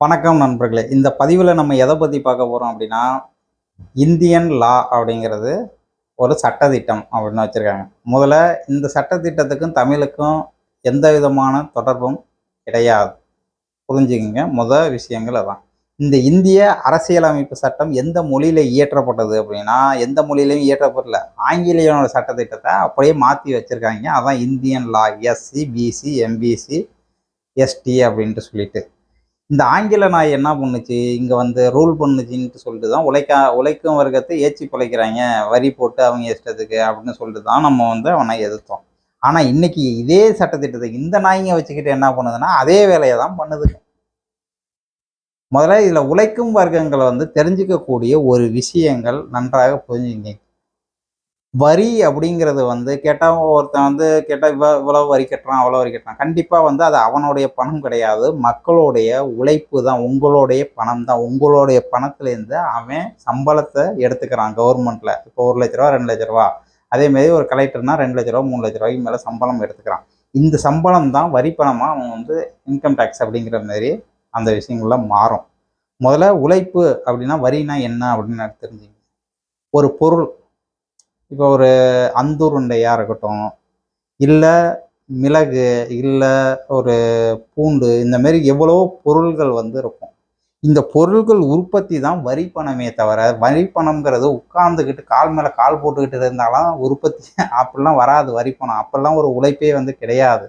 வணக்கம் நண்பர்களே. இந்த பதிவில் நம்ம எதை பற்றி பார்க்க போகிறோம் அப்படின்னா இந்தியன் லா அப்படிங்கிறது ஒரு சட்டத்திட்டம் அப்படின்னு வச்சுருக்காங்க. முதல்ல இந்த சட்டத்திட்டத்துக்கும் தமிழுக்கும் எந்த விதமான தொடர்பும் கிடையாது. புரிஞ்சுக்கிங்க. முத விஷயங்கள் அதான். இந்த இந்திய அரசியலமைப்பு சட்டம் எந்த மொழியில் இயற்றப்பட்டது அப்படின்னா எந்த மொழியிலையும் இயற்றப்படல. ஆங்கிலேயனோட சட்டத்திட்டத்தை அப்படியே மாற்றி வச்சுருக்காங்க. அதான் Indian law SC BC MBC ST அப்படின்ட்டு சொல்லிட்டு. இந்த ஆங்கில நாய் என்ன பண்ணுச்சு? இங்கே வந்து ரூல் பண்ணுச்சுன்ட்டு சொல்லிட்டு தான் உழைக்கா உழைக்கும் வர்க்கத்தை ஏச்சி பிழைக்கிறாங்க. வரி போட்டு அவங்க இஷ்டத்துக்கு அப்படின்னு சொல்லிட்டு தான் நம்ம வந்து அவனை எதிர்த்தோம். ஆனால் இன்னைக்கு இதே சட்டத்திட்டத்தை இந்த நாய்ங்க வச்சுக்கிட்டு என்ன பண்ணுதுன்னா அதே வேலையை தான் பண்ணுது. முதல்ல இதில் உழைக்கும் வர்க்கங்களை வந்து தெரிஞ்சுக்கக்கூடிய ஒரு விஷயங்கள் நன்றாக புரிஞ்சுங்க வரி அப்படிங்கிறது வந்து கேட்டால் ஒருத்தன் வந்து கேட்டால் இவ்வளோ இவ்வளோ வரி கட்டுறான் அவ்வளோ வரி கட்டுறான். கண்டிப்பாக வந்து அது அவனுடைய பணம் கிடையாது. மக்களுடைய உழைப்பு தான் உங்களுடைய பணம் தான். உங்களுடைய பணத்துலேருந்து அவன் சம்பளத்தை எடுத்துக்கிறான் கவர்மெண்ட்டில் இப்போ ஒரு லட்ச ரூபா ரெண்டு லட்ச ரூபா. அதேமாரி ஒரு கலெக்டர்னா ரெண்டு லட்ச ரூபா மூணு லட்ச ரூபாய்க்கு மேலே சம்பளம் எடுத்துக்கிறான். இந்த சம்பளம் தான் வரி பணமாக அவன் வந்து இன்கம் டேக்ஸ் அப்படிங்கிற மாதிரி அந்த விஷயங்கள்லாம் மாறும். முதல்ல உழைப்பு அப்படின்னா வரினா என்ன அப்படின்னு தெரிஞ்சுங்க ஒரு பொருள். இப்போ ஒரு அந்துருண்டையாக இருக்கட்டும் இல்லை மிளகு இல்லை ஒரு பூண்டு இந்தமாரி எவ்வளோ பொருள்கள் வந்து இருக்கும். இந்த பொருள்கள் உற்பத்தி தான் வரி பணமே தவிர வரி பணம்ங்கிறது உட்கார்ந்துக்கிட்டு கால் மேலே கால் போட்டுக்கிட்டு இருந்தாலும் உற்பத்தி அப்படிலாம் வராது வரி பணம். அப்போல்லாம் ஒரு உழைப்பே வந்து கிடையாது.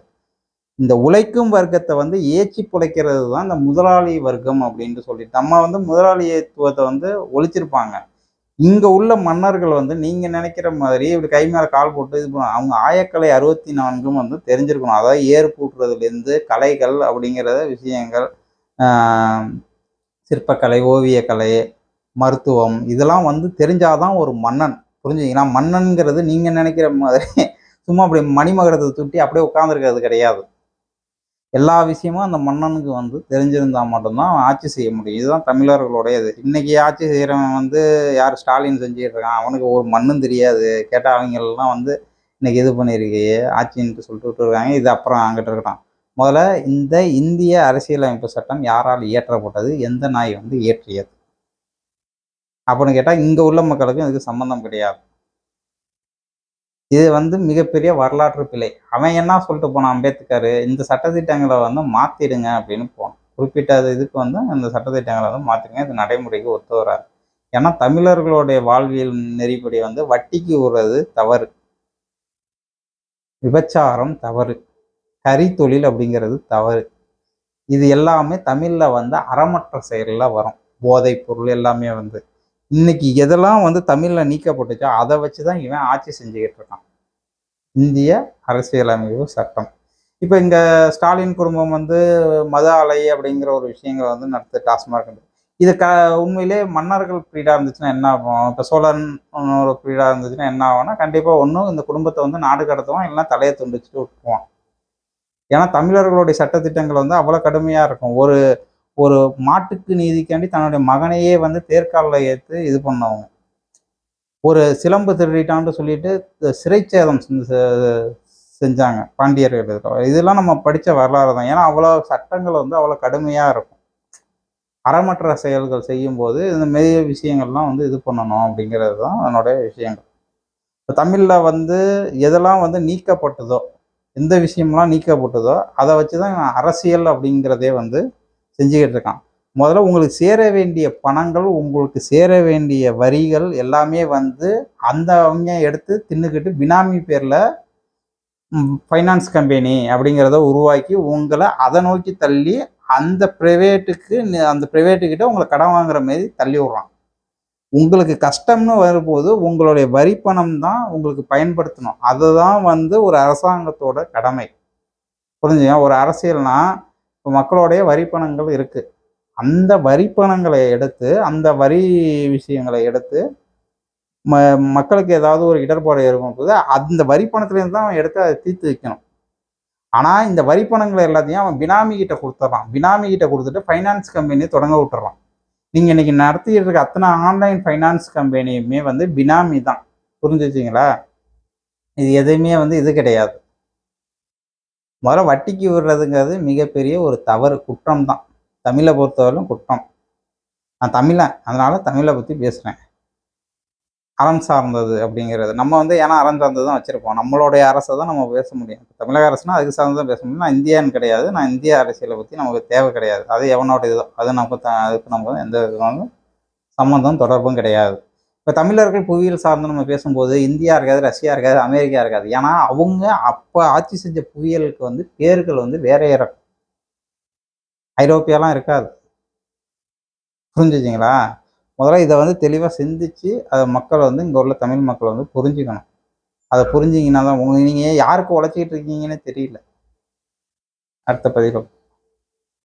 இந்த உழைக்கும் வர்க்கத்தை வந்து ஏச்சி பிழைக்கிறது தான் இந்த முதலாளி வர்க்கம் அப்படின்ட்டு சொல்லிட்டு நம்ம வந்து முதலாளித்துவத்தை வந்து ஒழிச்சிருப்பாங்க. இங்கே உள்ள மன்னர்கள் வந்து நீங்கள் நினைக்கிற மாதிரி இப்படி கை மேலே கால் போட்டு இது பண்ணுவாங்க அவங்க ஆயக்கலை அறுபத்தி நான்கும் வந்து தெரிஞ்சிருக்கணும். அதாவது ஏர் பூட்டுறதுலேருந்து கலைகள் அப்படிங்கிற விஷயங்கள் சிற்பக்கலை ஓவியக்கலை மருத்துவம் இதெல்லாம் வந்து தெரிஞ்சாதான் ஒரு மன்னன். புரிஞ்சுங்களா மன்னன்கிறது நீங்கள் நினைக்கிற மாதிரி சும்மா அப்படி மணிமகரத்தை துட்டி அப்படியே உட்காந்துருக்கிறது கிடையாது. எல்லா விஷயமும் அந்த மன்னனுக்கு வந்து தெரிஞ்சிருந்தா மட்டும்தான் ஆட்சி செய்ய முடியும். இதுதான் தமிழர்களுடைய இது. இன்னைக்கு ஆட்சி செய்கிறவன் வந்து யார்? ஸ்டாலின் செஞ்சுட்டு இருக்கான். அவனுக்கு ஒரு மண்ணும் தெரியாது. கேட்டால் அவங்களெலாம் வந்து இன்னைக்கு இது பண்ணியிருக்கையே ஆட்சின்ட்டு சொல்லிட்டு விட்டுருக்காங்க. இது அப்புறம் அங்கிட்டு இருக்கான். முதல்ல இந்த இந்திய அரசியலமைப்பு சட்டம் யாரால் இயற்றப்பட்டது? எந்த நாய் வந்து இயற்றியது? அப்படின்னு கேட்டால் இங்கே உள்ள மக்களுக்கும் இதுக்கு சம்மந்தம் கிடையாது. இது வந்து மிகப்பெரிய வரலாற்று பிழை. அவன் என்ன சொல்லிட்டு போனான்? அம்பேத்கர் இந்த சட்டத்திட்டங்களை வந்து மாத்திடுங்க அப்படின்னு போனான். குறிப்பிட்ட இதுக்கு வந்து அந்த சட்டத்திட்டங்களை வந்து மாத்திடுங்க. இது நடைமுறைக்கு ஒத்து வராது. ஏன்னா தமிழர்களுடைய வாழ்வியல் நெறிப்படி வந்து வட்டிக்கு விடுறது தவறு. விபச்சாரம் தவறு. கரி தொழில் அப்படிங்கிறது தவறு. இது எல்லாமே தமிழில் வந்து அறமற்ற செயலில் வரும். போதைப் பொருள் எல்லாமே வந்து. இன்னைக்கு எதெல்லாம் வந்து தமிழில் நீக்கப்பட்டுச்சோ அதை வச்சு தான் இவன் ஆட்சி செஞ்சுக்கிட்டு இருக்கான். இந்திய அரசியலமைப்பு சட்டம். இப்போ இந்த ஸ்டாலின் குடும்பம் வந்து மத அலை அப்படிங்கிற ஒரு விஷயங்களை வந்து நடத்து இருக்குது இது க உண்மையிலே மன்னர்கள் ஃப்ரீடாக இருந்துச்சுன்னா என்ன ஆகும்? இப்போ சோழன் ஒரு ஃப்ரீடாக இருந்துச்சுன்னா என்ன ஆகும்னா கண்டிப்பாக ஒன்றும் இந்த குடும்பத்தை வந்து நாடு கடத்துவான் இல்லைன்னா தலையை துண்டிச்சுட்டு விட்டுருவோம் ஏன்னா தமிழர்களுடைய சட்டத்திட்டங்கள் வந்து அவ்வளோ கடுமையாக இருக்கும். ஒரு ஒரு மாட்டுக்கு நீதிக்காண்டி தன்னுடைய மகனையே வந்து தேர்காலில் ஏற்று இது பண்ணவங்க ஒரு சிலம்பு திருடிட்டான்னு சொல்லிட்டு சிறைச்சேதம் செஞ்சு- செஞ்சாங்க பாண்டியர்கள் இதெல்லாம் நம்ம படித்த வரலாறு தான். ஏன்னா அவ்வளோ சட்டங்கள் வந்து அவ்வளோ கடுமையாக இருக்கும். அறமற்ற செயல்கள் செய்யும்போது இந்த மெரிய விஷயங்கள்லாம் வந்து இது பண்ணணும் அப்படிங்கிறது தான் அதனுடைய விஷயங்கள். இப்போ தமிழில் வந்து எதெல்லாம் வந்து நீக்கப்பட்டதோ எந்த விஷயம்லாம் நீக்கப்பட்டதோ அதை வச்சு தான் அரசியல் அப்படிங்கிறதே வந்து செஞ்சுக்கிட்டு இருக்கான் முதல்ல உங்களுக்கு சேர வேண்டிய பணங்கள் உங்களுக்கு சேர வேண்டிய வரிகள் எல்லாமே வந்து அந்த அவங்க எடுத்து தின்னுக்கிட்டு பினாமி பேரில் ஃபைனான்ஸ் கம்பெனி அப்படிங்கிறத உருவாக்கி உங்களை அதை நோக்கி தள்ளி அந்த ப்ரைவேட்டுக்கு அந்த ப்ரைவேட்டுக்கிட்ட உங்களை கடன் வாங்குற மாதிரி தள்ளி விட்றான். உங்களுக்கு கஷ்டம்னு வரும்போது உங்களுடைய வரி பணம் தான் உங்களுக்கு பயன்படுத்தணும். அதுதான் வந்து ஒரு அரசாங்கத்தோட கடமை. புரிஞ்சுங்க ஒரு அரசியல்னால் இப்போ மக்களுடைய வரி பணங்கள் அந்த வரி பணங்களை எடுத்து அந்த வரி விஷயங்களை எடுத்து ம மக்களுக்கு ஏதாவது ஒரு இடர்பாடு இருக்கும்போது அந்த வரி பணத்துலேருந்து தான் அவன் எடுத்து அதை தீர்த்து வைக்கணும். ஆனால் இந்த வரி பணங்களை எல்லாத்தையும் அவன் பினாமி கிட்ட கொடுத்துட்றான் பினாமி கிட்ட கொடுத்துட்டு ஃபைனான்ஸ் கம்பெனியை தொடங்க விட்டுறான் நீங்கள் இன்றைக்கி நடத்திட்டு இருக்க அத்தனை ஆன்லைன் ஃபைனான்ஸ் கம்பெனியுமே வந்து பினாமி தான். புரிஞ்சுச்சிங்களா இது எதுவுமே வந்து இது கிடையாது. முதல்ல வட்டிக்கு விடுறதுங்கிறது மிகப்பெரிய ஒரு தவறு குற்றம் தான் தமிழை பொறுத்தவரையிலும் குற்றம். நான் தமிழன் அதனால தமிழை பற்றி பேசுகிறேன் அறம் சார்ந்தது அப்படிங்கிறது. நம்ம வந்து ஏன்னா அறம் சார்ந்தது தான் வச்சுருப்போம். நம்மளுடைய அரசை தான் நம்ம பேச முடியும். தமிழக அரசுனா அதுக்கு சார்ந்து தான் பேச முடியும். நான் இந்தியான்னு கிடையாது. நான் இந்திய அரசியலை பற்றி நமக்கு தேவை கிடையாது. அது எவனோட இதோ? அது நமக்கு த அதுக்கு நமக்கு எந்த விதமான சம்மந்தம் தொடர்பும் கிடையாது. இப்போ தமிழர்கள் புவியியல் சார்ந்து நம்ம பேசும்போது இந்தியா இருக்காது ரஷ்யா இருக்காது அமெரிக்கா இருக்காது. ஏன்னா அவங்க அப்போ ஆட்சி செஞ்ச புவியியலுக்கு வந்து பேர்கள் வந்து வேற இருக்கும் ஐரோப்பியாலாம் இருக்காது. புரிஞ்சுச்சிங்களா முதல்ல இதை வந்து தெளிவாக சிந்திச்சு அதை மக்கள் வந்து இங்கே உள்ள தமிழ் மக்கள் வந்து புரிஞ்சுக்கணும். அதை புரிஞ்சிங்கன்னா தான் உங்க நீங்கள் யாருக்கு உழைச்சிக்கிட்டு இருக்கீங்கன்னு தெரியல. அடுத்த பதிவில்